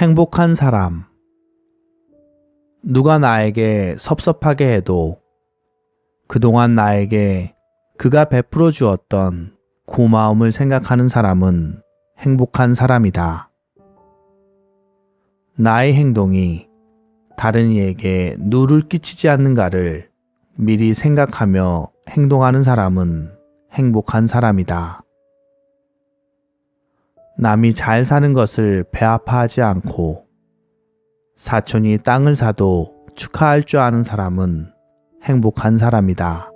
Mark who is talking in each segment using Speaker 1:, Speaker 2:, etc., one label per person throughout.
Speaker 1: 행복한 사람. 누가 나에게 섭섭하게 해도 그동안 나에게 그가 베풀어 주었던 고마움을 생각하는 사람은 행복한 사람이다. 나의 행동이 다른 이에게 누를 끼치지 않는가를 미리 생각하며 행동하는 사람은 행복한 사람이다. 남이 잘 사는 것을 배아파하지 않고 사촌이 땅을 사도 축하할 줄 아는 사람은 행복한 사람이다.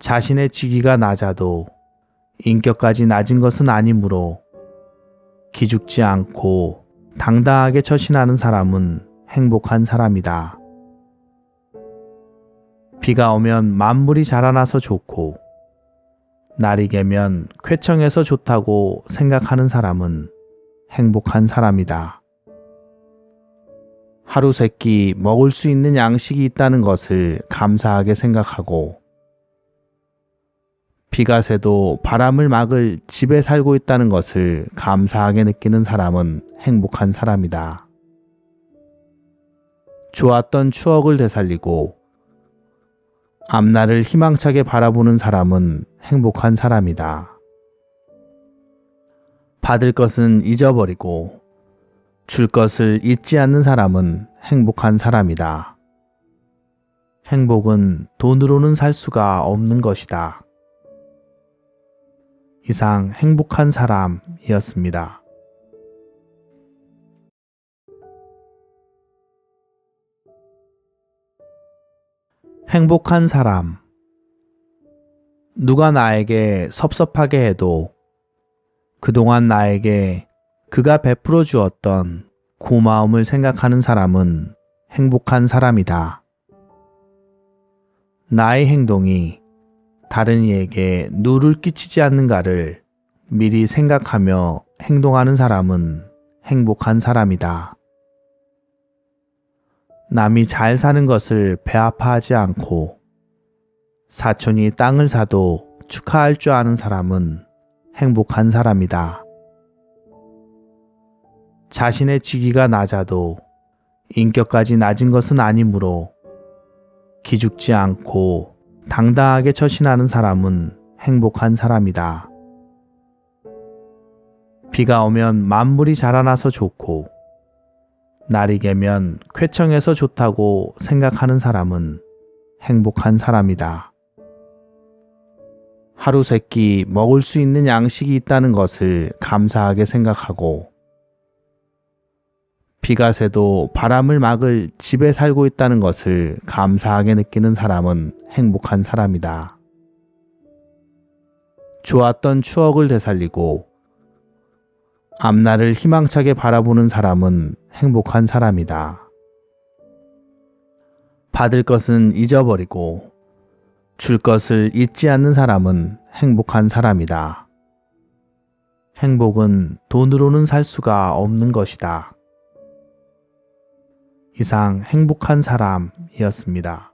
Speaker 1: 자신의 직위가 낮아도 인격까지 낮은 것은 아니므로 기죽지 않고 당당하게 처신하는 사람은 행복한 사람이다. 비가 오면 만물이 자라나서 좋고 날이 개면 쾌청해서 좋다고 생각하는 사람은 행복한 사람이다. 하루 세 끼 먹을 수 있는 양식이 있다는 것을 감사하게 생각하고 비가 새도 바람을 막을 집에 살고 있다는 것을 감사하게 느끼는 사람은 행복한 사람이다. 좋았던 추억을 되살리고 앞날을 희망차게 바라보는 사람은 행복한 사람이다. 받을 것은 잊어버리고 줄 것을 잊지 않는 사람은 행복한 사람이다. 행복은 돈으로는 살 수가 없는 것이다. 이상 행복한 사람이었습니다. 행복한 사람. 누가 나에게 섭섭하게 해도 그동안 나에게 그가 베풀어 주었던 고마움을 생각하는 사람은 행복한 사람이다. 나의 행동이 다른 이에게 누를 끼치지 않는가를 미리 생각하며 행동하는 사람은 행복한 사람이다. 남이 잘 사는 것을 배아파하지 않고 사촌이 땅을 사도 축하할 줄 아는 사람은 행복한 사람이다. 자신의 직위가 낮아도 인격까지 낮은 것은 아니므로 기죽지 않고 당당하게 처신하는 사람은 행복한 사람이다. 비가 오면 만물이 자라나서 좋고 날이 개면 쾌청해서 좋다고 생각하는 사람은 행복한 사람이다. 하루 세 끼 먹을 수 있는 양식이 있다는 것을 감사하게 생각하고 비가 새도 바람을 막을 집에 살고 있다는 것을 감사하게 느끼는 사람은 행복한 사람이다. 좋았던 추억을 되살리고 앞날을 희망차게 바라보는 사람은 행복한 사람이다. 받을 것은 잊어버리고 줄 것을 잊지 않는 사람은 행복한 사람이다. 행복은 돈으로는 살 수가 없는 것이다. 이상 행복한 사람이었습니다.